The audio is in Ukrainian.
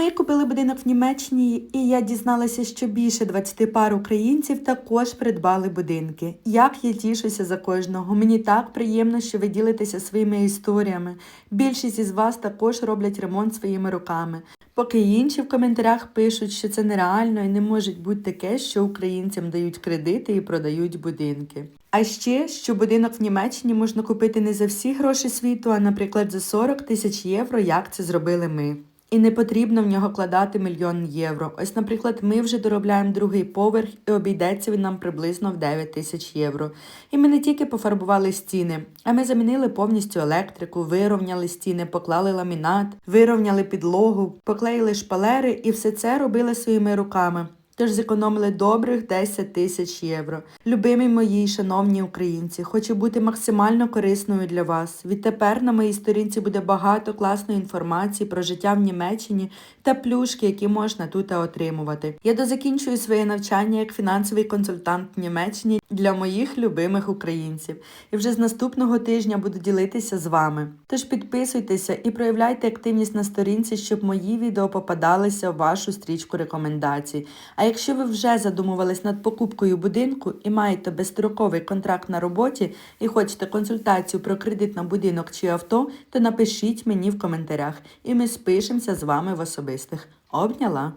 Ми купили будинок в Німеччині, і я дізналася, що більше 20 пар українців також придбали будинки. Як я тішуся за кожного. Мені так приємно, що ви ділитеся своїми історіями. Більшість із вас також роблять ремонт своїми руками. Поки інші в коментарях пишуть, що це нереально і не може бути таке, що українцям дають кредити і продають будинки. А ще, що будинок в Німеччині можна купити не за всі гроші світу, а, наприклад, за 40 тисяч євро, як це зробили ми. І не потрібно в нього вкладати мільйон євро. Ось, наприклад, ми вже доробляємо другий поверх і обійдеться він нам приблизно в 9 тисяч євро. І ми не тільки пофарбували стіни, а ми замінили повністю електрику, вирівняли стіни, поклали ламінат, вирівняли підлогу, поклеїли шпалери і все це робили своїми руками. Тож зекономили добрих 10 тисяч євро. Любимі мої шановні українці, хочу бути максимально корисною для вас. Відтепер на моїй сторінці буде багато класної інформації про життя в Німеччині та плюшки, які можна тут отримувати. Я дозакінчую своє навчання як фінансовий консультант в Німеччині для моїх любимих українців. І вже з наступного тижня буду ділитися з вами. Тож підписуйтеся і проявляйте активність на сторінці, щоб мої відео попадалися в вашу стрічку рекомендацій. А якщо ви вже задумувались над покупкою будинку і маєте безстроковий контракт на роботі і хочете консультацію про кредит на будинок чи авто, то напишіть мені в коментарях, і ми спишемося з вами в особистих. Обняла!